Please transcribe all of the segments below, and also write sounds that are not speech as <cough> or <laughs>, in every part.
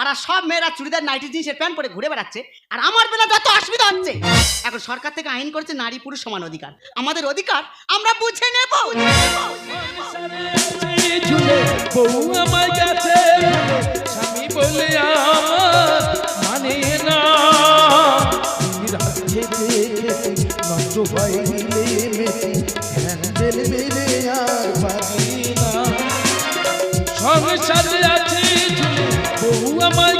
পাড়ার সব মেয়েরা চুড়িদার, নাইটি, জিন্সের প্যান্ট পরে ঘুরে বেড়াচ্ছে, আর আমার বেলা যত অসুবিধা হচ্ছে। এখন সরকার থেকে আইন করেছে নারী, পুরুষ সমান অধিকার। আমাদের অধিকার আমরা বুঝে নেব বউ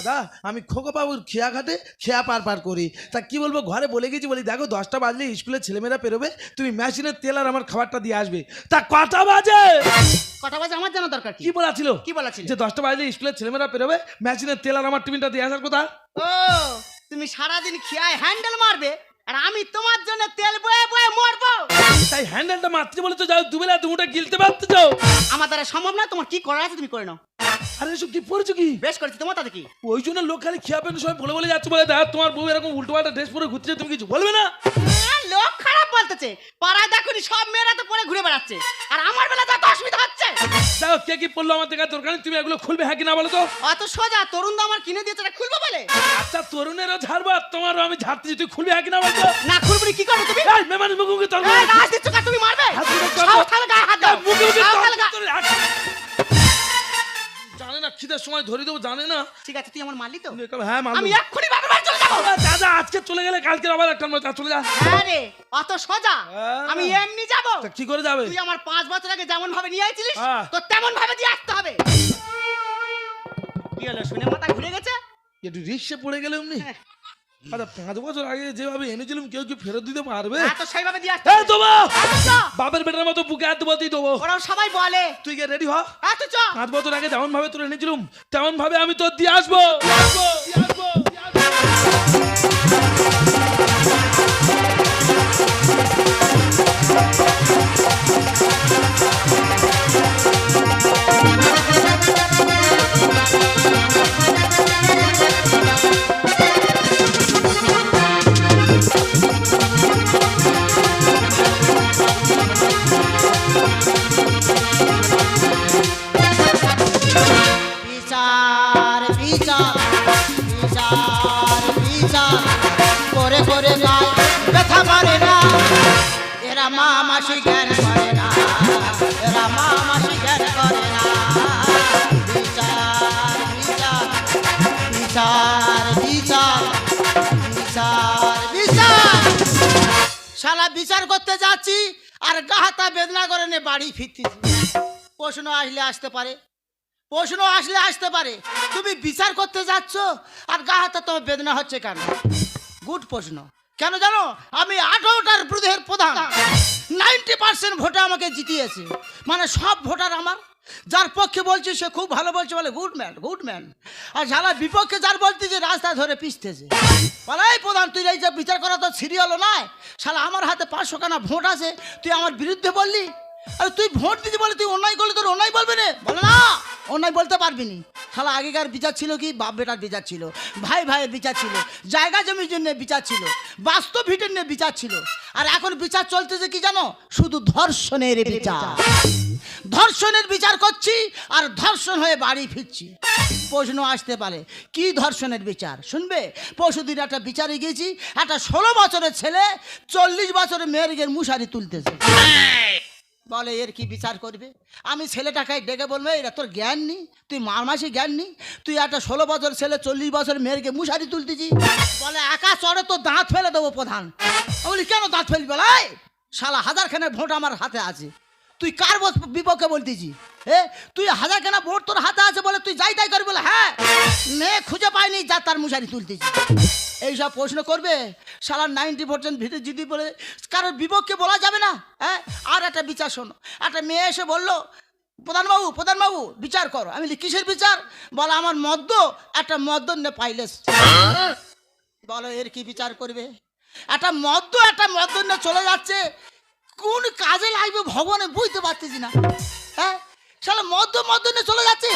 দাদা আমি খোকা বাবুর খেয়া পার পার করি। তা কি বলব ঘরে বলে গেছি বলি দেখো দশটা বাজলে স্কুলের ছেলেমেয়েরা পেরোবে তুমি মেশিনের তেল আর আমার খাবারটা দিয়ে আসবে। তা কটা বাজে? কথা বাজে? আমার জানা দরকার কি? বলা ছিল কি বলা ছিল? যে দশটা বাজলে স্কুলের ছেলেমেয়েরা পেরোবে মেশিনের তেল আর আমার টিফিনটা দিয়ে আসার কথা? ও তুমি সারাদিন খেয়ায় হ্যান্ডেল মারবে আর আমি তোমার জন্য তেল বয়ে বয়ে মরবো। তাই হ্যান্ডেলটা মাত্র বলে তো যাও দুবেলা দুটা গিলতে পারতে যাও আমার দ্বারা সম্ভব না তোমার কি করার আছে তুমি করে নাও। আরে এসব কি পড়েছো কি? বেশ করেছি তোমার তাতে কি? ওই জন্য লোক খালি খেয়া পেন সময় বলে বলে যাচ্ছে বলে দেখ তোমার বউ এরকম উল্টো পাল্টা ড্রেস পরে ঘুরছে তুমি কিছু বলবে না? লোক খারাপ বলতেছে। পাড়ায় দেখুনি সব মেয়েরা তো পরে ঘুরে বেড়াচ্ছে। আর আমার বেলা যত অসুবিধা হচ্ছে। দেখো কে কি পড়ল আমার দেখা দরকার নেই, তুমি এগুলো খুলবে হ্যাঁ কি না বলো তো? অত সোজা তরুণ দা আমার কিনে দিয়েছে এটা খুলবো বলে? আচ্ছা তরুণেরও ঝাড়বো আর তোমারও আমি ঝাড়তেছি তুই খুলবে হ্যাঁ কি না বলতো না খুলবি কি করবে তুমি? এই মেমানি মুখে তোর গাছ কা তুমি সময় ধরে দেবো জানে না? ঠিক আছে তুই আমার মারলি তো? হ্যাঁ আমি মালুম এক্ষুনি বাপের বাড়ি চলে যাব। দাদা আজকে চলে গেলে কালকে আবার একটা চলে যা। হ্যাঁ রে অত সোজা। হ্যাঁ। আমি এমনি যাব। কি করে যাবে? তুই আমার পাঁচ বছর আগে যেমন ভাবে নিয়ে আইছিলিস হ্যাঁ। তো তেমন ভাবে দিয়ে আসতে হবে। কি হলো শুনে মাথা ঘুরে গেছে? একটু রিক্সে পড়ে গেলে এমনি হ্যাঁ। আচ্ছা পাঁচ বছর আগে যেভাবে এনেছিলাম কেউ কি ফেরত দিতে পারবে? হ্যাঁ তো সেইভাবে দিয়ে আসতে এই দেবো তো চ। বাপের বেটার মতো বুকে হাত দেবো দিয়ে দেবো। ওরাও সবাই বলে। তুই গিয়ে রেডি হ। হ্যাঁ চ পাঁচ বছর আগে যেমন ভাবে তোর এনেছিলাম তেমন ভাবে আমি তোর দিয়ে আসব আসব, আসব, দিয়ে আসব। বিচার শালা বিচার করতে যাচ্ছি, আর গাহাতা বেদনা করে নে, বাড়ি ফিরতেছি। প্রশ্ন আসলে আসতে পারে। প্রশ্ন আসলে আসতে পারে। তুমি বিচার করতে যাচ্ছ, আর গা হাতে তোমার বেদনা হচ্ছে কেন? গুড প্রশ্ন। কেন জানো? আমি আঠারোটার বিরোধের প্রধান। নাইনটি পার্সেন্ট ভোটে আমাকে জিতিয়েছে। মানে সব ভোটার আমার। যার পক্ষে বলছি সে খুব ভালো বলছে বলে গুড ম্যান গুড ম্যান আর যারা বিপক্ষে যার বলতে যে রাস্তা ধরে পিছতেছে। বলাই প্রধান তুই এই যে বিচার করা তো সিরিয়ালও নয় শালা আমার হাতে পাঁচশো খানা ভোট আছে। তুই আমার বিরুদ্ধে বললি? আরে তুই ভোট দিতে বলে তুই অন্যায় করলে তোর অন্যায় বলবে রে? বলে না অন্যায় বলতে পারবি নি। শালা আগেকার বিচার ছিল কি? বাপ বেটার বিচার ছিল। ভাই ভাইয়ের বিচার ছিল। জায়গা জমির জন্য বিচার ছিল। বাস্তব ভিটের নিয়ে বিচার ছিল। আর এখন বিচার চলতেছে কি জানো? শুধু ধর্ষণের বিচার। ধর্ষণের বিচার করছি আর ধর্ষণ হয়ে বাড়ি ফিরছি। প্রশ্ন আসতে পারে কি ধর্ষণের বিচার? শুনবে? পরশুদিন একটা বিচারে গেছি একটা ষোলো বছরের ছেলে চল্লিশ বছরের মেয়ের গিয়ে মুশারি তুলতেছে। বলে, এর কি বিচার করবে? আমি ছেলেটাকে ডেকে বলব এরা তোর জ্ঞান নেই? তুই মারমাসি জ্ঞান নেই? তুই একটা ষোলো বছর ছেলে, চল্লিশ বছর মেয়েরকে মুশারি তুলতেছি? বলে একা চড়ে তো দাঁত ফেলে দেবো প্রধান। বলি, কেন দাঁত ফেলবি বলে? সালা হাজারখানের ভোট আমার হাতে আছে। তুই কার বিপক্ষে বলতেছি? তুই কেনা ভোট তোর হাতে আছে বলে তুই যাই তাই করবি বলে হ্যাঁ? মেয়ে খুঁজে পাইনি যা তার মুশারি তুলতেছি। এইসব প্রশ্ন করবে সারা নাইনটি পার্সেন্ট ভিতরে যদি বলে কারোর বিপক্ষে বলা যাবে না হ্যাঁ? আর একটা বিচার শোনো, একটা মেয়ে এসে বলল, প্রধানবাবু প্রধানবাবু, বিচার করো। আমি কিসের বিচার? বলো, আমার মদ্য, একটা মদ্য নে পাইলেস বলো, এর কি বিচার করবে? একটা মদ্য একটা মদ্য নিয়ে চলে যাচ্ছে। কোন কাজে লাগবে ভগবানে বুঝতে পারতেছি না হ্যাঁ? শালা মদ্য নিয়ে চলে যাচ্ছে।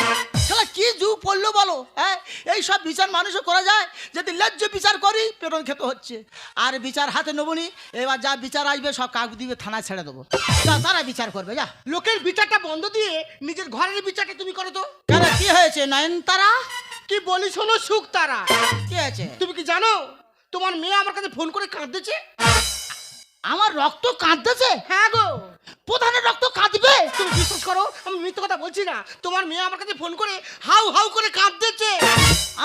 শালা কি যুগ পড়ল বলো হ্যাঁ? এই সব বিচার মানুষও করা যায় যদি ন্যায্য বিচার করি পেটন খেতে হচ্ছে। আর বিচার হাতে নেবনি এবার যা বিচার আসবে সব কাগজ দিবে থানায় ছেড়ে দেবো। যা তারা বিচার করবে যা। লোকের বিচারটা বন্ধ দিয়ে নিজের ঘরের বিচারটা তুমি করো তো। কেন কি হয়েছে নয়নতারা? কি বলি শোনো সুখ তারা কি আছে তুমি কি জানো তোমার মেয়ে আমার কাছে ফোন করে কাঁদতেছে? আমার রক্ত কাঁদতেছে? হ্যাঁ গো। প্রধানের রক্ত কাঁদবে? তুমি বিশ্বাস করো আমি মিথ্যে কথা বলছি না। তোমার মেয়ে আমার কাছে ফোন করে হাউ হাউ করে কাঁদতেছে।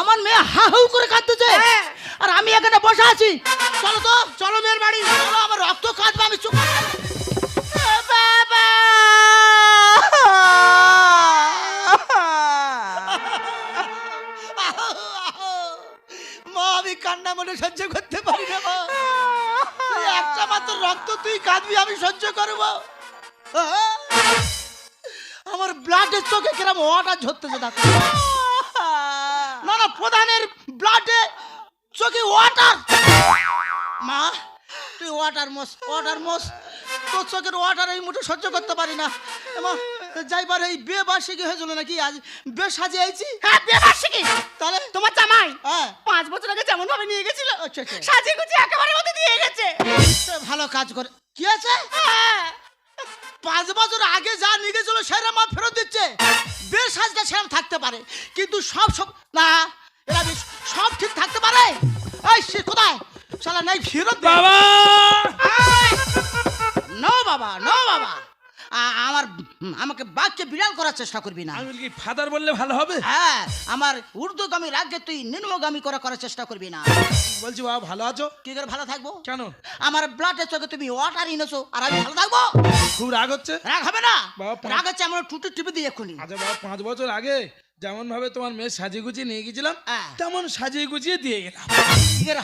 আমার মেয়ে হা হু করে কাঁদতেছে। হ্যাঁ। আর আমি এখানে বসে আছি। চলো তো চলো মেয়ের বাড়ি। চলো আমার রক্ত কাঁদবে আমি চুপ বাবা। মা আমি কান্না মনে সহ্য করতে পারি না মা। একটা মাত্র রক্ত তুই কাঁদবি, আমি সহ্য করব। আমার ব্লাডের চোখে কিরম ওয়াটার ঝরতেছে, দেখো। না না, প্রধানের ব্লাডে চোখে ওয়াটার মা, তুই ওয়াটার মোস ওয়াটার মোস। তোর চোখের ওয়াটার এই মুঠো সহ্য করতে পারি না। এমা যাইবার এই বিয়ে বার্ষিকী হয়েছিল নাকি? আজ বেশ সাজিয়ে আইছি হ্যাঁ বিয়ে বার্ষিকী? তাহলে? তোমার জামাই? হ্যাঁ। পাঁচ বছর আগে যেমন ভাবে নিয়ে গেছিল আচ্ছা, আচ্ছা। সাজিয়ে গুছিয়ে একেবারে মতো দিয়ে গেছে। ভালো কাজ করে কি আছে? হ্যাঁ। পাঁচ বছর আগে যা নিয়ে গেছিল সেরা মা ফেরত দিচ্ছে। বেশ সাজটা সেরম থাকতে পারে। কিন্তু সব সব না এরা সব ঠিক থাকতে পারে? এই সে কোথায়? শালা নাই ফেরত দে। বাবা! নো বাবা নো বাবা। আমার আমাকে বাক্যে বিড়াল করার চেষ্টা করবি না। আমি কি ফাদার বললে ভালো হবে? হ্যাঁ আমার ঊর্ধ্বগামী রাজ্যে তুই নিম্নগামী করা করার চেষ্টা করবি না। বলছি বাবা ভালো আছো? কি করে ভালো থাকব? কেন? আমার ব্লাডের চোখে তুমি ওয়াটার এনেছো আর আমি ভালো থাকব? খুব রাগ হচ্ছে? রাগ হবে না? বাবা, রাগ হচ্ছে আমার টুটি টিপে দিই এক্ষুনি। আচ্ছা বাবা পাঁচ বছর আগে যেমন ভাবে তোমার মেয়ে সাজিয়ে গুছিয়ে নিয়ে গেছিলাম হ্যাঁ। তেমন সাজিয়ে গুছিয়ে দিয়ে গেলাম।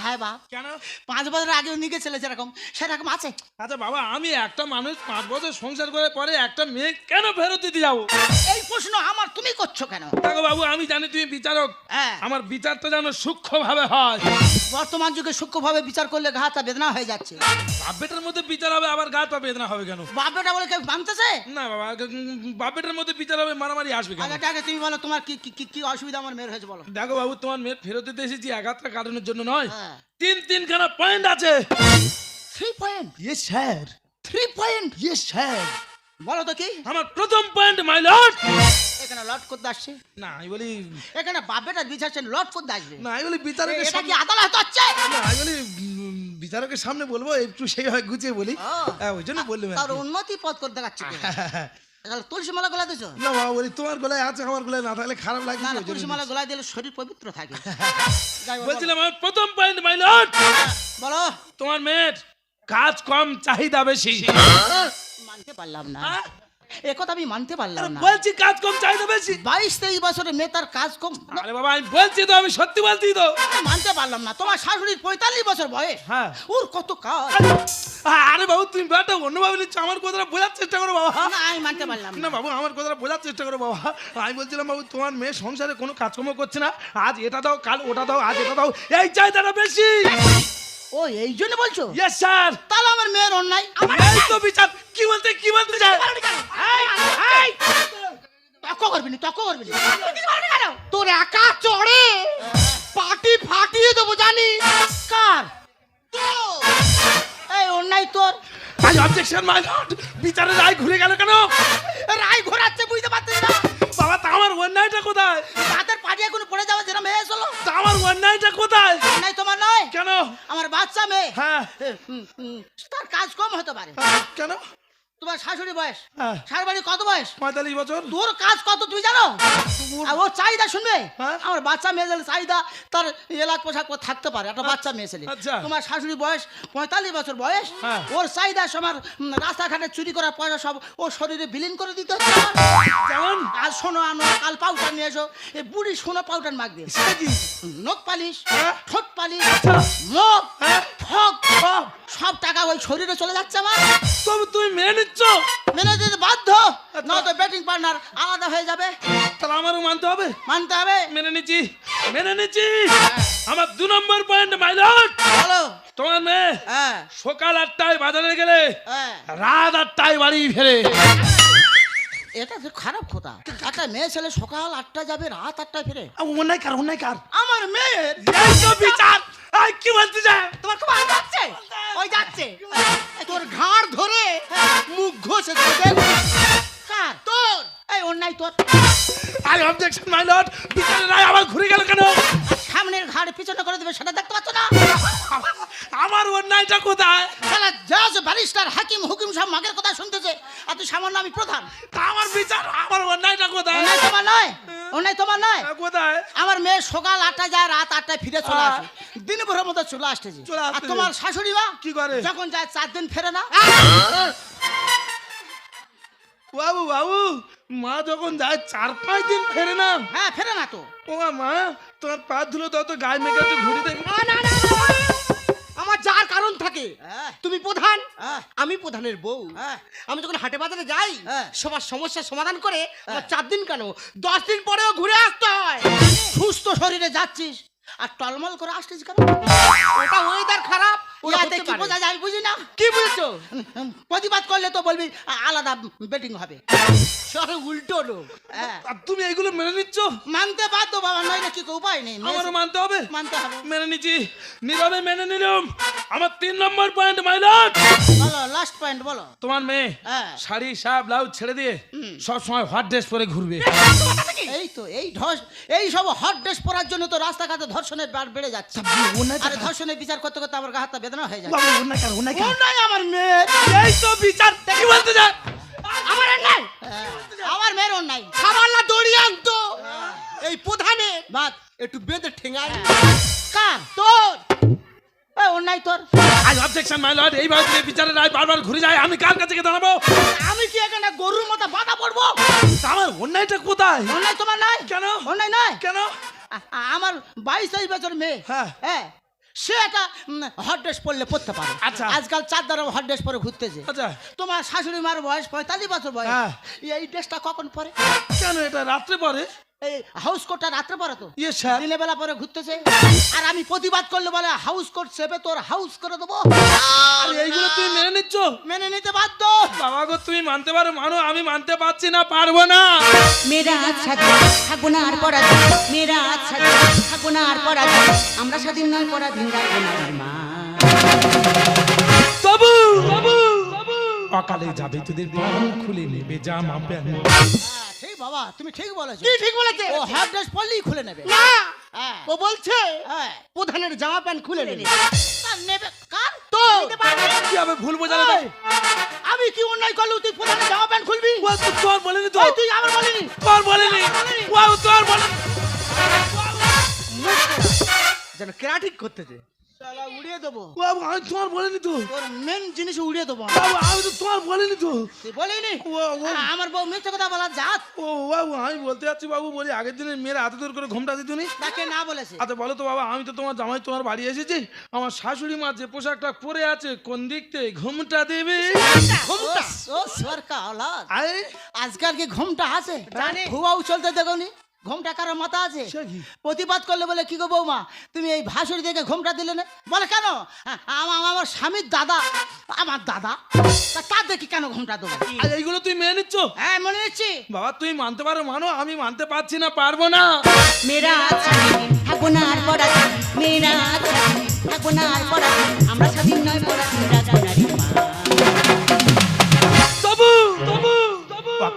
হয় বাপ। কেন? পাঁচ বছর আগে নিয়ে গেছিলে যেরকম সেরকম আছে। আচ্ছা বাবা আমি একটা মানুষ পাঁচ বছর সংসার করে পরে একটা মেয়ে কেন ফেরত দিতে যাব? এই প্রশ্ন আমার তুমি করছ কেন? দেখো বাবু আমি জানি তুমি বিচারক। হ্যাঁ। আমার বিচারটা যেন সূক্ষ্ম ভাবে হয়। বর্তমান যুগে সূক্ষ্মভাবে বিচার করলে ঘাটা বেদনা হয়ে যাচ্ছে। বাপ বেটার মধ্যে বিচার হবে আবার গা পা বেদনা হবে কেন? বাপটা বলে কেউ মানতেছে না বাবা উম, বাপ বেটার মধ্যে বিচার হবে মারামারি আসবে কেন? আগে আগে তুমি বলো তোমার কি কি কি- কি অসুবিধা আমার মেয়ের হয়েছে বলো। দেখো বাবু তোমার মেয়ে ফেরত দিতে এসেছি একাত্রা কারণের জন্য নয়। তিন তিনখানা পয়েন্ট আছে। Three point yes sir three point yes sir বলো তো কি? আমার প্রথম পয়েন্ট মাই লর্ড এখানে লট করতে আসছে? না আমি বলি এখানে বাপেটা বিচারছেন লট করতে আসবে? না আমি বলি বিচারকের এটা কি সামনে আদালত হচ্ছে? না আমি বলি বিচারকের সামনে বলব একটু সেইভাবে গুছিয়ে বলি। হ্যাঁ, ওই জন্য বললাম তার উন্নতি পথ করতে তাহলে <laughs> তুলসী মালা গলা দিছো না বাবা বলি তোমার গলায় আছে আমার গলায় না থাকলে খারাপ লাগে না না তুলসী মালা গলায় দিলে শরীর পবিত্র থাকে। যাই বলছিলাম আমার প্রথম পয়েন্ট মাই লর্ড বলো। তোমার মেয়ের কাজ কম চাহিদা বেশি। মানতে পারলাম না। হ্যাঁ? এ কথা আমি মানতে পারলাম না। বলছি কাজ কম চাহিদা বেশি। বাইশ তেইশ মেয়ে তার কাজ কম। আরে বাবা আমি বলছি তো আমি সত্যি বলছি তো। মানতে পারলাম না। তোমার শাশুড়ির পঁয়তাল্লিশ বছর বয়স। হ্যাঁ। ওর কত কাজ? আরে বাবু তুমি ব্যাটা অন্যভাবে নিচ্ছ আমার কথাটা বোঝার চেষ্টা করো বাবা। না আমি মানতে পারলাম না। বাবু আমার কথাটা বোঝার চেষ্টা করো বাবা। আমি বলছিলাম বাবু তোমার মেয়ে সংসারে কোনো কাজকর্ম করছে না। আজ এটা দাও কাল ওটা দাও আজ এটা দাও এই চাহিদাটা বেশি। ও এই জন্য বলছো? ইয়েস স্যার তাহলে আমার মেয়ের অন্যায়। এই তো বিচার। করবি না তক্ক করবি না তোর একা চড়ে পাটি ফাটিয়ে দেবো জানি কার। এই অন্যায় তোর। আই অবজেকশন মাই লর্ড বিচারে রায় ঘুরে গেল কেন? রায় ঘোরাচ্ছে বুঝতে পারছিস না? বাবা তা আমার অন্যায়টা কোথায়? তাদের পাটি এখন পড়ে যাওয়া যেরকম হয়ে চলো তা আমার অন্যায়টা কোথায়? অন্যায় তোমার নয়। কেন? আমার বাচ্চা মেয়ে। হ্যাঁ। হুম, হুম, তার কাজ কম হতে পারে। কেন? তোমার শাশুড়ি বয়স? হ্যাঁ। শাশুড়ি কত বয়স? পঁয়তাল্লিশ বছর। তোর কাজ কত তুই জানো? আর ওর চাহিদা শুনবে? হ্যাঁ। আমার বাচ্চা মেয়ে ছেলে চাহিদা তার এলাক পোশাক পরে থাকতে পারে একটা বাচ্চা মেয়ে ছেলে। আচ্ছা। তোমার শাশুড়ি বয়স পঁয়তাল্লিশ বছর বয়স। হ্যাঁ। ওর চাহিদা সবার রাস্তাঘাটে চুরি করা পয়সা সব ওর শরীরে বিলীন করে দিতে হচ্ছে যেমন আজ শোনো আনো কাল পাউডার নিয়ে এসো। এই বুড়ি শোনো পাউডার মাগ দিয়ে নখ পালিশ হ্যাঁ। ঠোঁট পালিশ আচ্ছা। মুখ হ্যাঁ। ঠক সব। সব টাকা ওই শরীরে চলে যাচ্ছে আমার। তবে তুমি মেনে নিচ্ছ। মেনে দিতে বাধ্য আচ্ছা। নয়তো ব্যাটিং পার্টনার আলাদা হয়ে যাবে। তাহলে আমারও মানতে হবে? মানতে হবে। মেনে নিচ্ছি মেনে নিচ্ছি। আমার দু নম্বর পয়েন্ট মাইলট বলো। তোমার মেয়ে হ্যাঁ। সকাল আটটায় বাজারে গেলে হ্যাঁ। রাত আটটায় বাড়ি ফেরে। এটা তো খারাপ কথা। একটা মেয়ে ছেলে সকাল আটটা যাবে রাত আটটায় ফিরে। অন্যায় কার অন্যায় কার? আমার মেয়ের বিচার। কি বলতে যায় তোমার খুব যাচ্ছে ওই যাচ্ছে। তোর ঘাড় ধরে মুখ ঘষে তোদের কার? তোর? এই অন্যায় তোর। আই অবজেকশন মাই লর্ড বিচারের রায় আবার ঘুরে গেল কেন? সামনের ঘাড় পিছনে করে দেবে সেটা দেখতে পাচ্ছ না? আমার অন্যায়টা কোথায়? শালা জাজ ব্যারিস্টার হাকিম হুকিম সব মাগের কথা শুনতেছে। আর তুই সামান্য আমি প্রধান। তা আমার বিচার আমার অন্যায়টা কোথায়? অন্যায় তোমার নয় অন্যায় তোমার নয়। কোথায়? আমার মেয়ে সকাল আটটা যায় রাত আটটায় ফিরে চলে আসে। দিন ভোরের মতো চলে আসতেছে। আর তোমার শাশুড়ি মা কি করে? যখন যায় চার দিন ফেরে না। বাবু বাবু মা যখন যায় চার পাঁচ দিন ফেরে না? হ্যাঁ ফেরে না তো। ও মা তোমার পা ধুলো তো তো গায়ে মেঘে না না না আমার যার কারণ থাকে হ্যাঁ, তুমি প্রধান। হ্যাঁ, আমি প্রধানের বউ। হ্যাঁ। আমি যখন হাটে বাজারে যাই হ্যাঁ। সবার সমস্যার সমাধান করে আমার চার দিন কেন? দশ দিন পরেও ঘুরে আসতে হয়। সুস্থ শরীরে যাচ্ছিস আর টলমল করে আসছিস কেন? ওটা ওয়েদার খারাপ। ওটাতে কি বোঝা যায় বুঝি না কি বুঝছ? প্রতিবাদ করলে তো বলবি আলাদা বেটিং হবে। সরে উল্টো লোক হ্যাঁ। আর তুমি এগুলো মেনে নিচ্ছ? মানতে বাধ্য বাবা নইলে কি উপায় নেই? আমারও মানতে হবে। মানতে হবে। মেনে নিচ্ছি। নীরবে মেনে নিলাম। আমার তিন নম্বর পয়েন্ট মাইলট বলো লাস্ট পয়েন্ট বলো। তোমার মেয়ে হ্যাঁ। শাড়ি সাপ ব্লাউজ ছেড়ে দিয়ে সব সময় হট ড্রেস পরে ঘুরবে। এই তো এই ধস এই সব হট ড্রেস পরার জন্য তো রাস্তাঘাটে ধর্ষণের বার বেড়ে যাচ্ছে। আর ধর্ষণের বিচার করতে করতে আমার গা হাতটা বেদনা হয়ে যায় আমার মেয়ের এই তো বিচার কি বলতে যায় আমার নাই। হ্যাঁ, আমার মেয়ের অন্যায় সামাল্লা দড়ি আনতো। এই প্রধানে বাদ একটু বেঁধে ঠেঙাই কার? তোর। অন্যায় তোর। আই অবজেকশন মাই লর্ড এইভাবে যদি বিচারের রায় বারবার ঘুরে যায় আমি কার কাছে গিয়ে দাঁড়াবো? আমি কি এখানে গরুর মতো বাধা পড়ব? আমার অন্যায়টা কোথায়? অন্যায় তোমার নয় কেন? অন্যায় নয় কেন? আমার বাইশ তেইশ বছর মেয়ে। হ্যাঁ। হ্যাঁ সে একটা হট ড্রেস পরলে পরতে পারে। আচ্ছা। আজকাল চার দ্বারা হট ড্রেস পরে ঘুরতেছে। আচ্ছা। তোমার শাশুড়ি মার বয়স পঁয়তাল্লিশ বছর বয়স। হ্যাঁ। এই ড্রেসটা কখন পরে? কেন এটা রাত্রে পরে? হাউস কোটটা রাত্রে পরে তো। ইয়ে স্যার দিনে বেলা পরে ঘুরতেছে। আর আমি প্রতিবাদ করলে বলে হাউস কোট সেবে তোর হাউস করে দেবো। আর এইগুলো তুমি মেনে নিচ্ছ? মেনে নিতে বাধ্য। বাবা গো তুমি মানতে পারো মানো আমি মানতে পারছি না পারব না। মেয়েরা স্বাধীন থাকব না আর পরাধীন। মেয়েরা আজ স্বাধীন থাকব না আর পরাধীন। আমরা স্বাধীন নয় পরাধীন রাখব না আর মা। তবু! তবু! অকালে যাবে তোদের প্রাণ খুলে নেবে হ্যাঁ, ঠিক বাবা তুমি ঠিক বলেছ কি ঠিক বলেছে ও হট ড্রেস পরলেই খুলে নেবে না হ্যাঁ ও বলছে হ্যাঁ প্রধানের জামা প্যান্ট খুলে নেবে আর নেবে কার তো কি হবে ভুল বোঝালে তো? আমি কি অন্যায় করলু তুই প্রধানের জামা প্যান্ট খুলবি ও তো তোর বলেনি তো তুই আমার বলিনি তোর বলেনি ও তোর বলেনি যেন কেরাটিক করতেছে শালা উড়িয়ে দেবো। ও আমি তোমার বলেনি তো। তোর মেন জিনিস উড়িয়ে দেবো। বাবু আমি তো তোমার বলিনি তো। তুই বলিনি? ও ও আমার বউ মিথ্যে কথা বলার জাত। ও বাবু আমি বলতে যাচ্ছি বাবু বলি আগের দিনের মেয়েরা হাতে দূর করে ঘুমটা দিত নি তাকে না বলেছে। আচ্ছা বলো তো বাবা আমি তো তোমার জামাই তোমার বাড়ি এসেছি। আমার শাশুড়ি মা যে পোশাকটা পরে আছে কোন দিক থেকে ঘুমটা দেবে? ঘুমটা? ও আজকাল কি ঘুমটা আছে? জানি। হুয়াও চলতে দেখোনি? ঘুমটা কারও মাথা আছে? প্রতিবাদ করলে বলে কি গো বৌমা তুমি এই ভাসুরি দেখে ঘুমটা দিলে না? বলে কেন? আ- আমার আমার স্বামীর দাদা আমার দাদা তা তার দেখি কেন ঘুমটা দেবো? আর এইগুলো তুই মেনে নিচ্ছ? হ্যাঁ মনে নিচ্ছি। বাবা তুই মানতে পারো মানো আমি মানতে পারছি না পারব না। মেয়েরা আজ স্বাধীন থাকব না আর পরাধীন মেয়েরা থাকব না আর পরাধীন আমরা স্বাধীন নয় পরাধীন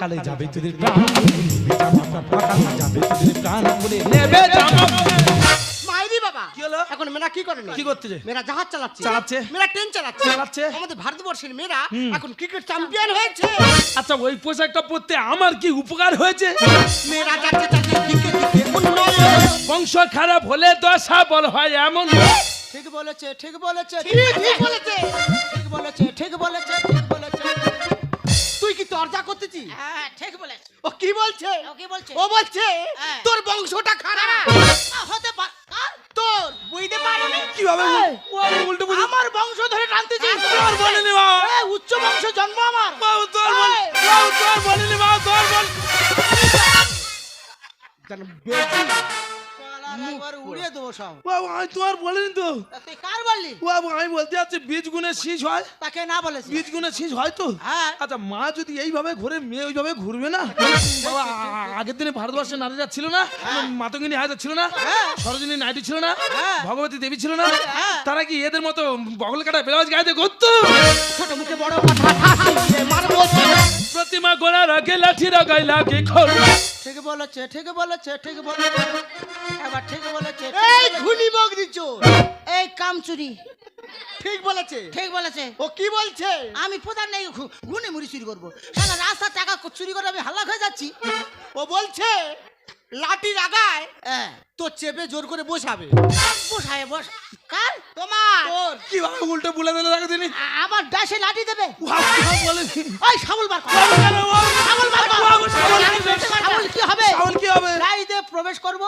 সকালে যাবে তোদের প্রাণ। যাবে তোদের প্রাণ খুলে নেবে জামা। মাইরি বাবা কি হলো? এখন মেয়েরা কি করে কি করতেছে? মেয়েরা জাহাজ চালাচ্ছে। চালাচ্ছে। মেয়েরা ট্রেন চালাচ্ছে। চালাচ্ছে। আমাদের ভারতবর্ষের মেয়েরা এখন ক্রিকেট চ্যাম্পিয়ন হয়েছে। আচ্ছা ওই পোশাকটা পরতে আমার কি উপকার হয়েছে? মেয়েরা যাচ্ছে যাচ্ছে বংশ খারাপ হলে দশা বল হয় এমন ঠিক বলেছে ঠিক বলেছে ঠিক ঠিক বলেছে ঠিক বলেছে ঠিক বলেছে ঠিক বলেছে। তুই কি তর্জা করতেছিস? হ্যাঁ ঠিক বলেছে। ও কি বলছে? ও কি বলছে? ও বলছে হ্যাঁ। তোর বংশটা খারাপ। হতে পার। তোর। বুঝতে পারিনি। কীভাবে ও উল্টো বুঝি আমার বংশ ধরে টানতেছিস? তোর বলিনি বাবা এই, উচ্চ বংশ জন্ম আমার। বাবু তোর বল এই। বাবু তোর বাবা তোর বল একবার উড়িয়ে দেবো সব। বাবু আমি তোমার বলিনি তো। তুই কার বললি? বাবু আমি বলতে যাচ্ছি বীজ গুণে শীষ হয়। তাকে না বলেছি বীজ গুণে শীষ হয় তো? হ্যাঁ। আচ্ছা মা যদি এইভাবে ঘুরে মেয়ে ওইভাবে ঘুরবে না? বাবা আগের দিনে ভারতবর্ষের নারীরা ছিল না? মাতঙ্গিনী হায়দার ছিল না? সরোজিনী নাইডু ছিল না? হ্যাঁ। ভগবতী দেবী ছিল না? হ্যাঁ। তারা কি এদের মতো বগল কাটা ব্লাউজ গাইতে করতো ছোট মুখে বড় কথা। প্রতিমা গোড়ার আগে লাঠি রাগাই লাগে খোল। ঠিক বলেছে ঠিক বলেছে ঠিক বলেছে। এবার ঠিক বলেছে এই ধুনি মগ দিচ্ছ এই কামচুরি। ঠিক বলেছে। ঠিক বলেছে। ও কি বলছে? আমি প্রধান নেই গুনে মুড়ি চুরি করব। সারা রাস্তার টাকা চুরি করে আমি হাল্লা হয়ে যাচ্ছি। ও বলছে লাঠি লাগায় হ্যাঁ। তো চেপে জোর করে বসাবে। বসায় বস কার? তোমার। তোর। কীভাবে উল্টো বলে দিলে দেখো তিনি? আমার ডাসে লাঠি দেবে। ওই শামুল বার কর। শামুল কি হবে শামুল কি হবে? প্রবেশ করব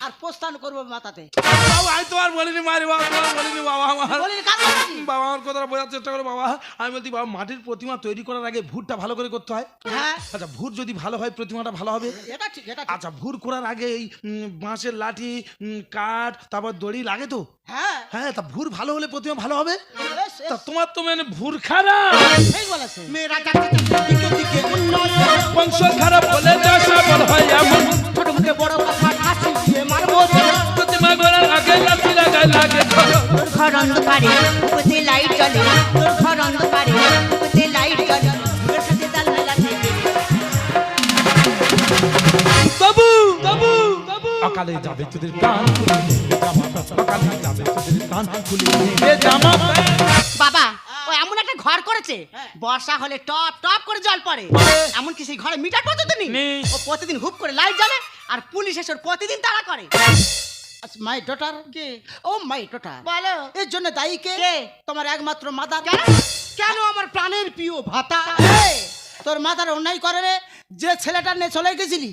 আর প্রস্থান করব মাথাতে। বাবু আমি তোমার বলিনি মারি বাবা তোমার বলিনি বাবা আমার। বাবা আমার কথাটা বোঝার চেষ্টা করো বাবা। আমি বলছি বাবা মাটির প্রতিমা তৈরি করার আগে ভুটটা ভালো করে করতে হয়। হ্যাঁ। আচ্ছা ভুট যদি ভালো হয় প্রতিমাটা ভালো হবে? এটা ঠিক এটা ঠিক। আচ্ছা ভুর করার আগে এই উম, বাঁশের লাঠি উম, কাঠ তারপর দড়ি লাগে তো? হ্যাঁ। হ্যাঁ তা ভুর ভালো হলে প্রতিমা ভালো হবে? তা তোমার তো মানে ভুর খারাপ। ঠিক বলেছে। মেয়েরা যাচ্ছে যাচ্ছে দিকে দিকে। উন্নয়ন বংশ খারাপ দশা বল হয় এমন। ছোট মুখে বড় কথা তোরে। ঘর অন্ধকারে লাইট তোর ঘর অন্ধকারে লাইট তোর সাথে তাল মেলাতে অকালে যাবে তোদের প্রাণ অকালে যাবে তোদের প্রাণ খুলে জামা বাবা ও এমন একটা ঘর করেছে। বর্ষা হলে টপ টপ করে জল পড়ে। এমনকি সেই ঘরে মিটার পর্যন্ত নেই। নেই। ও প্রতিদিন হুপ করে লাইট জ্বলে। আর পুলিশ এসে প্রতিদিন তারা করে। My daughter K? O my daughter বলো। এর জন্য দায়ী কে? তোমার একমাত্র মাদার কেন? আমার প্রাণের প্রিয় ভাতা? তোর মাথার অন্যায় করে রে। যে ছেলেটা নিয়ে চলে গেছিলি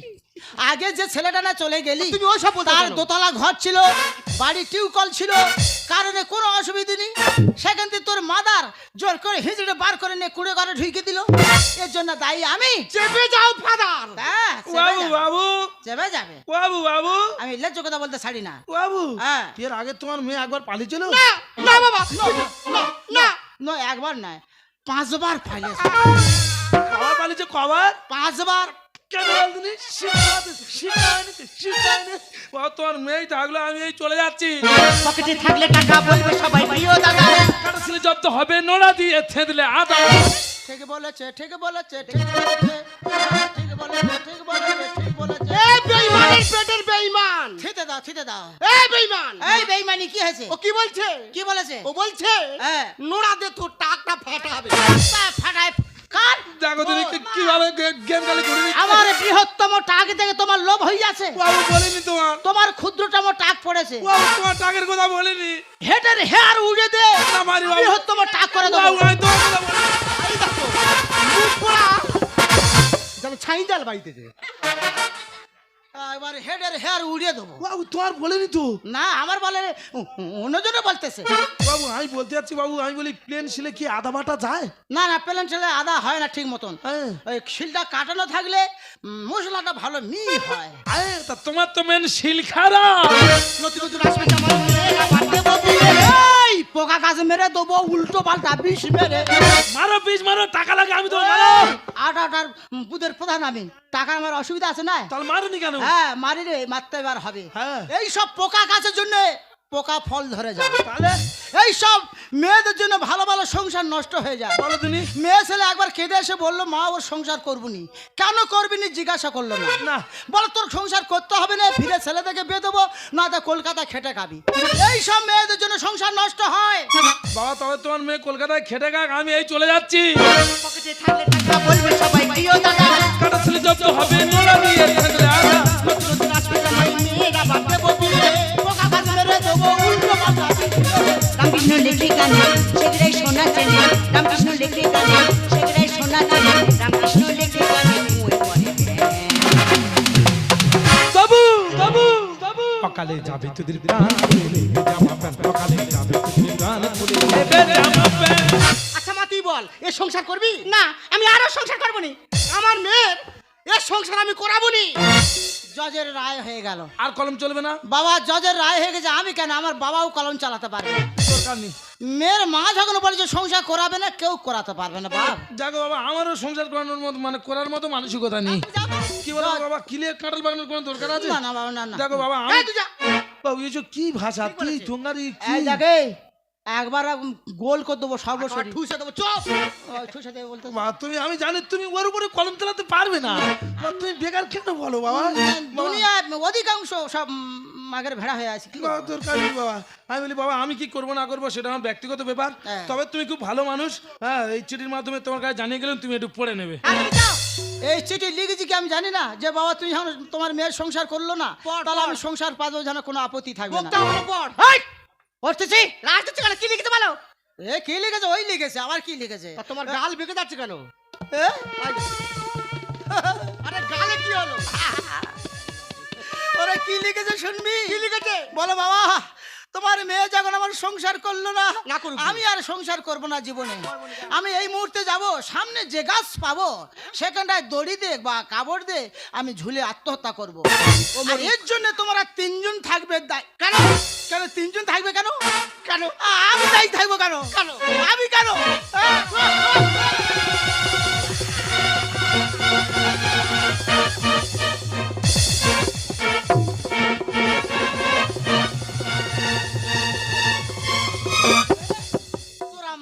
আগে যে ছেলেটা না চলে গেলি তুমি ওসব বলতে তার দোতলা ঘর ছিল বাড়ি টিউকল ছিল কারণে কোনো অসুবিধা নেই। সেখান থেকে তোর মাদার জোর করে হিজড়ে বার করে নিয়ে কুড়ে ঘরে ঢুকে দিল। এর জন্য দায়ী আমি। চেপে যাও ফাদার। হ্যাঁ, বাবু বাবু। চেপে যাবে। বাবু বাবু। আমি লেজ্জ কথা বলতে ছাড়ি না। বাবু। হ্যাঁ। এর আগে তোমার মেয়ে একবার পালিয়েছিল? না না বাবা। না না না একবার নয় পাঁচবার ফাইলে কবার পালিয়েছে কবার? পাঁচবার তো, শিখায়নি মেয়ে থাকলে আমি এই চলে যাচ্ছি। পকেটে থাকলে টাকা বলবে সবাই প্রিয় দাদা। কাটা জব্দ হবে? নোড়া দিয়ে থেদলে আদা। ঠিক বলেছে ঠিক বলেছে ঠিক বলেছে। ঠিক বলেছে ঠিক বলেছে ঠিক বলেছে। এই বেঈমানের পেটের বেঈমান থিতে দাও থিতে দাও। এই বেঈমান এই বেইমানি কি হয়েছে? ও কি বলছে? কি বলেছে? ও বলছে হ্যাঁ। নোড়া দে তোর টাকটা ফাটাবে। তা ফাটায় কার দেখো কীভাবে গে- গেম খেলে আমার বৃহত্তম টাক দেখে তোমার লোভ আছে বাবু বলিনি তোমার। তোমার ক্ষুদ্রতম টাক পড়েছে। বাবু তোমার টাকের কথা বলিনি। হেডের হেয়ার উড়ে দে। না বৃহত্তম টাক করে দেবো। বাবু আমি তোমার কথা বলিনি। এই দেখো মুখ পোড়া। যেন ছাই জাল বাইতেছে এবার হেডের হেয়ার উড়িয়ে দেবো। বাবু তোমার বলিনি তো? না আমার বলে অন্যজনে বলতেছে। বাবু আমি বলতে যাচ্ছি বাবু আমি বলি প্লেন শিলে কি আদা বাটা যায়? না না প্লেন ছেলে আদা হয় না ঠিক মতন। হ্যাঁ। ওই শিলটা কাটানো থাকলে মশলাটা ভালো মিহি হয়। আরে তা তোমার তো মেন শিল খারাপ। নতুন নতুন আসবে এই পোকা গাছ মেরে দেবো উল্টো পাল্টা বিষ মেরে। মারো পিস মারো টাকা লাগে আমি তো মারো। আট আটার বুধের প্রধান আমি। টাকা আমার অসুবিধা আছে না তাহলে মারিনি কেন? হ্যাঁ মারি রে মারতে এবার হবে। হ্যাঁ। এই সব পোকা গাছের জন্য পোকা ফল ধরে যায় তাহলে এই সব মেয়েদের জন্য ভালো ভালো সংসার নষ্ট হয়ে যায়। বলো তুমি। মেয়ে ছেলে একবার কেঁদে এসে বলল মা ওর সংসার করবুনি। কেন করবিনি জিজ্ঞাসা করল না। না। বলো তোর সংসার করতে হবে না ফিরে ছেলে থেকে বেয়ে দেবো না তো কলকাতা খেটে খাবি। এই সব মেয়েদের জন্য সংসার নষ্ট হয়। বাবা তবে তোমার মেয়ে কলকাতায় খেটে গাক আমি এই চলে যাচ্ছি। পকেটে থাকলে টাকা বলবে সবাই প্রিয় দাদা। কাটা ছেলে জব্দ হবে নোড়া বাবু সকালে যাবে তোদের প্রাণ খুলে জামা প্যান্ট সকালে যাবে তোদের প্রাণ। খুলে আচ্ছা মা তুই বল এ সংসার করবি? না আমি আরও সংসার করব নি আমার মেয়ের এ সংসার আমি করাবো নি জজের রায় হয়ে গেল। আর কলম চলবে না? বাবা জজের রায় হয়ে গেছে আমি কেন? আমার বাবাও কলম চালাতে পারবে দরকার নেই। মেয়ের মা যখন বলেছে সংসার করাবে না কেউ করাতে পারবে না বাপ। যাকো বাবা আমারও সংসার করানোর মতো মানে করার মতো মানসিকতা নেই। কি বলো বাবা কিলিয়ে কাঁঠাল বাগানোর কোনো দরকার আছে? না না বাবা না না। দেখো বাবা আমি যা। বাবু এসব কি ভাষা কি ঠোঙ্গারি কি? দেখে একবার গোল করে দেবো ঠুসে দেবো চপ! ঠুসে দেবো বলতে মা তুমি আমি জানি তুমি ওর উপরে কলম চালাতে পারবে না। তুমি বেকার কেন বলো বাবা? অধিকাংশ সব মাগের ভেড়া হয়ে আছে কি দরকার নেই বাবা? আমি বলি বাবা আমি কি করব না করব সেটা আমার ব্যক্তিগত ব্যাপার। হ্যাঁ। তবে তুমি খুব ভালো মানুষ। হ্যাঁ এই চিঠির মাধ্যমে তোমার কাছে জানিয়ে গেলাম তুমি একটু পড়ে নেবে। এই চিঠি লিখেছি কি আমি জানি না? যে বাবা তুমি যখন তোমার মেয়ের সংসার করল না তাহলে আমি সংসার পাবো যেন কোনো আপত্তি থাকবে না। পড়তেছি রাজনীতি কেন? কি লিখতে বলো? এ কি লিখেছে? ওই লিখেছে আবার কি লিখেছে? তোমার গাল বেঁকে যাচ্ছে কেন? এ? আরে গালে কি হলো? ওরা কি লিখেছে শুনবি? কি লিখেছে? বলো বাবা তোমার মেয়ে যখন আমার সংসার করল না আমি আর সংসার করব না জীবনে। আমি এই মুহূর্তে যাব সামনে যে গাছ পাবো সেখানটায় দড়ি দে বা কাপড় দে আমি ঝুলে আত্মহত্যা করব। এর জন্য তোমরা তিনজন থাকবে কেন? কেন তিনজন থাকবে কেন? কেন? আমি দায়ী থাকব কেন? কেন? আমি কেন?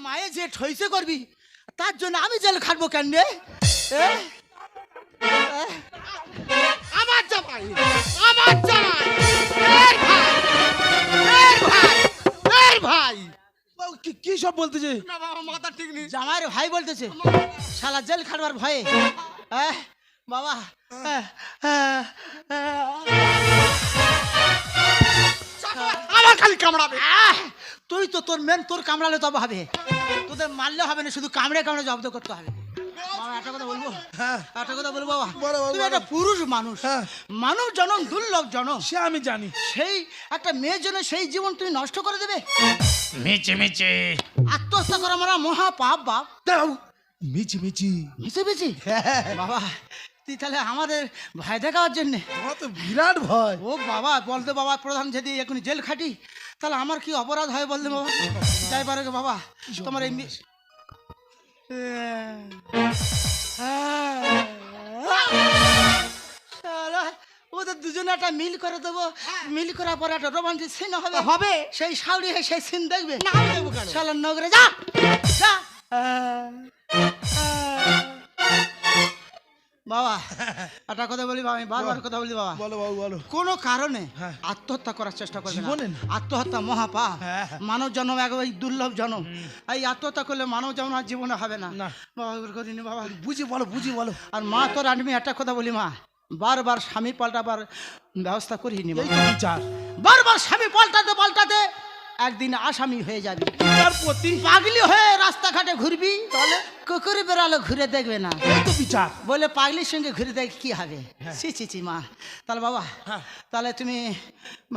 মায়ে যে ঠইসে করবি তার জন্য আমি জেল খাটবো কেন রে? আমার জামাই আমার জামাই এর ভাই এর ভাই এর ভাই কি সব বলতেছে না বাবা মাথা ঠিক নেই জামাইয়ের ভাই বলতেছে শালা জেল খাটবার ভয়ে এ? বাবা আমার খালি কামড়াবে আহ! তুই তো তোর মেন তোর কামড়ালে তবে হবে তোদের মারলে হবে না শুধু কামড়ে কামড়ে জব্দ করতে হবে। বাবা, একটা কথা বলব? হ্যাঁ। একটা কথা বলব বাবা? বলো, বলো, তুমি একটা পুরুষ মানুষ। হ্যাঁ। জনম দুর্লভ জনম। সে আমি জানি। সেই একটা মেয়ের জন্য সেই জীবন তুমি নষ্ট করে দেবে? মিচি মিচি। আত্মহত্যা করা মারা মহা পাপ বাপ। দাও। মিচি বেশি বাবা তুই তাহলে আমাদের ভাই দেখাওয়ার জন্য? তো বিরাট ভয়। ও বাবা বলতে বাবা প্রধান যদি এখন জেল খাটি তাহলে আমার কি অপরাধ হয় বলতে বাবা? যাই পারে গো বাবা তোমার এই ওদের দুজনে একটা মিল করে দেবো। মিল করার পরে একটা রোমান্টিক সিন হবে। হবে? সেই সাউরি সেই সিন দেখবে। দেবো নগরে যা যা। বাবা <laughs> একটা কথা বলি বাবা আমি বারবার কথা বলি বাবা। বলো বাবু বলো। কোনো কারণে হ্যাঁ। আত্মহত্যা করার চেষ্টা করবে। আত্মহত্যা মহাপাপ। হ্যাঁ। মানব জন্ম একেবারে দুর্লভ জন্ম। এই আত্মহত্যা করলে মানব জন্ম আর জীবনে হবে না। বাবা করিনি বাবা। বুঝি বলো বুঝি বলো। আর মা তোর আমি একটা কথা বলি মা। বারবার স্বামী পাল্টাবার ব্যবস্থা করিনি বারবার স্বামী পাল্টাতে পাল্টাতে একদিন আসামি হয়ে যাবি। প্রতি পাগলি হয়ে রাস্তাঘাটে ঘুরবি তাহলে কুকুরে বেড়ালো ঘুরে দেখবে না। বিচার। বলে পাগলির সঙ্গে ঘুরে দেখ কি হবে। সি চি চি মা। তাহলে বাবা হ্যাঁ। তাহলে তুমি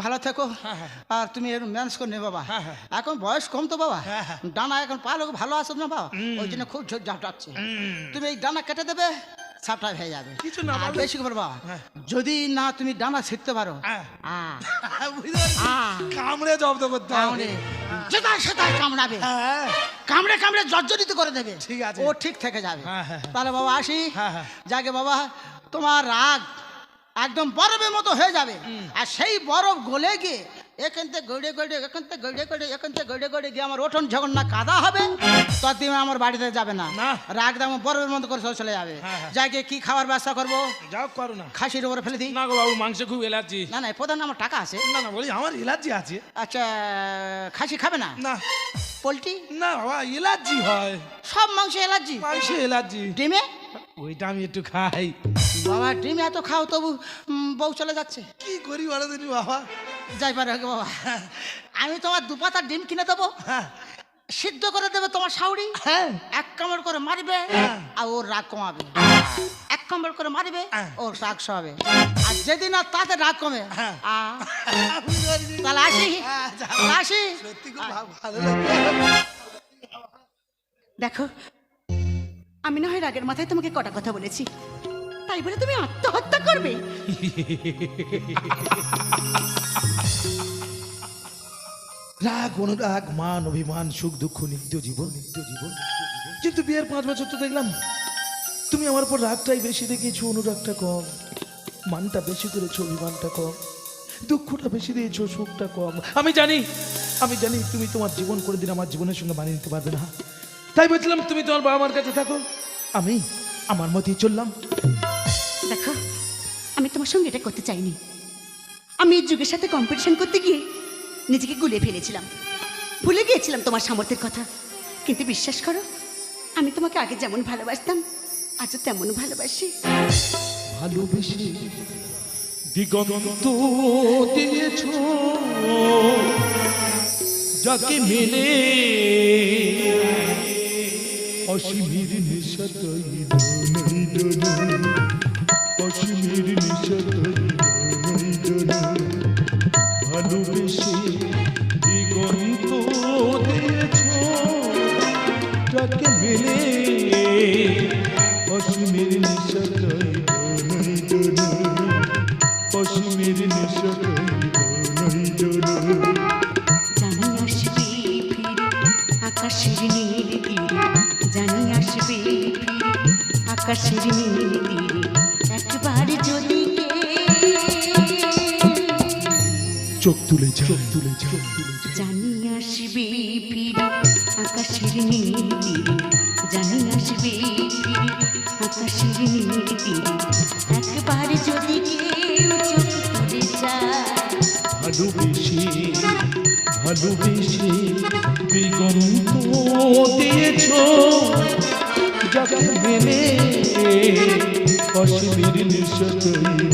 ভালো থেকো। হ্যাঁ, হ্যাঁ। আর তুমি এর ম্যানেজ করে নে বাবা। এখন বয়স কম তো বাবা। ডানা এখন পা লোক ভালো আছে না বাবা? ওই জন্য খুব ঝাপটাচ্ছে। তুমি এই ডানা কেটে দেবে সাপটা হয়ে যাবে। কিছু না বেশি করে বাবা। যদি না তুমি ডানা শিখতে পারো। আ, কামড়ে জব্দ করতে হবে। যেটা সেটা কামড়াবে। হ্যাঁ। কামড়ে কামড়ে জর্জরিত করে দেবে। ঠিক আছে। ও ঠিক থেকে যাবে। হ্যাঁ, হ্যাঁ। তাহলে বাবা আসি। হ্যাঁ, হ্যাঁ। যাকে বাবা তোমার রাগ একদম বরফের মতো হয়ে যাবে। আর সেই বরফ গলে গিয়ে এখান থেকে গড়ে গড়ে এখান থেকে গড়ে গড়ে এখান থেকে গড়ে গড়ে গিয়ে আমার ওঠন যখন না কাদা হবে ততদিন আমার বাড়িতে যাবে না। রাগ দাম বরফের মতো করে সব চলে যাবে। হ্যাঁ, হ্যাঁ। যাই গিয়ে কি খাবার ব্যবস্থা করব? যাও করো না। খাসির উপরে ফেলে দিই। না গো বাবু মাংস খুব এলার্জি। না না প্রধান আমার টাকা আছে। না না বলি আমার এলার্জি আছে। আচ্ছা খাসি খাবে না? না। পোলট্রি? না বাবা এলার্জি হয়। সব মাংস অ্যালার্জি মাংস এলার্জি। ডিমে? ওইটা আমি একটু খাই। বাবা ডিম এত খাও তবু বউ চলে যাচ্ছে। কি করি বলো বাবা? যাই পারে হোক বাবা। আমি তোমার দুপাতা ডিম কিনে দেবো হ্যাঁ। সিদ্ধ করে দেবে তোমার শাউরি হ্যাঁ। এক কামড় করে মারবে হ্যাঁ। আর ওর রাগ কমাবে। এক কামড় করে মারবে। ওর রাগ সহাবে আর যেদিন আর তাতে রাগ কমে। তাহলে আসি। আসি। দেখো আমি না হয় রাগের মাথায় তোমাকে কটা কথা বলেছি। তাই বলে তুমি আত্মহত্যা করবে? রাগ, অনুরাগ, মান, অভিমান, সুখ, দুঃখ, নিত্য জীবন নিত্য জীবন কিন্তু বিয়ের পাঁচ বছর তো দেখলাম, তুমি আমার উপর রাগটাই বেশি দেখিয়েছো, অনুরাগটা কম, মানটা বেশি করেছ, অভিমানটা কম, দুঃখটা বেশি দিয়েছ, সুখটা কম। আমি জানি আমি জানি তুমি তোমার জীবন করে দিন আমার জীবনের সঙ্গে মানিয়ে নিতে পারবে না। তাই বলছিলাম, তুমি তোমার বাবা মার কাছে থাকো। আমি আমার মতেই চললাম। দেখো। আমি তোমার সঙ্গে এটা করতে চাইনি। আমি এই যুগের সাথে কম্পিটিশন করতে গিয়ে নিজেকে গুলিয়ে ফেলেছিলাম। ভুলে গিয়েছিলাম তোমার সামর্থ্যের কথা। কিন্তু বিশ্বাস করো, আমি তোমাকে আগে যেমন ভালোবাসতাম, আজও তেমন ভালোবাসি। ভালোবেসে দিগন্ত যাকে অসীমের অসীমের নিশাতাই ভালোবেসে দিগন্ত দিয়েছ। যাকে মেলে অসীমের নিশাতাই অসীমের নিশাতাই জানি আসবে আকাশের নীল তীরে। জানি আসবে আকাশের নীল তীরে। চোখ তুলে চোখ তুলে চোখ তুলে জানি আসবে ফিরে আকাশের নীল জানি আসবে ফিরে আকাশের নীল একবার যদি কেউ চোখ তুলে যায়। ভালোবেসে ভালোবেসে দিগন্ত দিয়েছ। যাকে মেলে অসীমের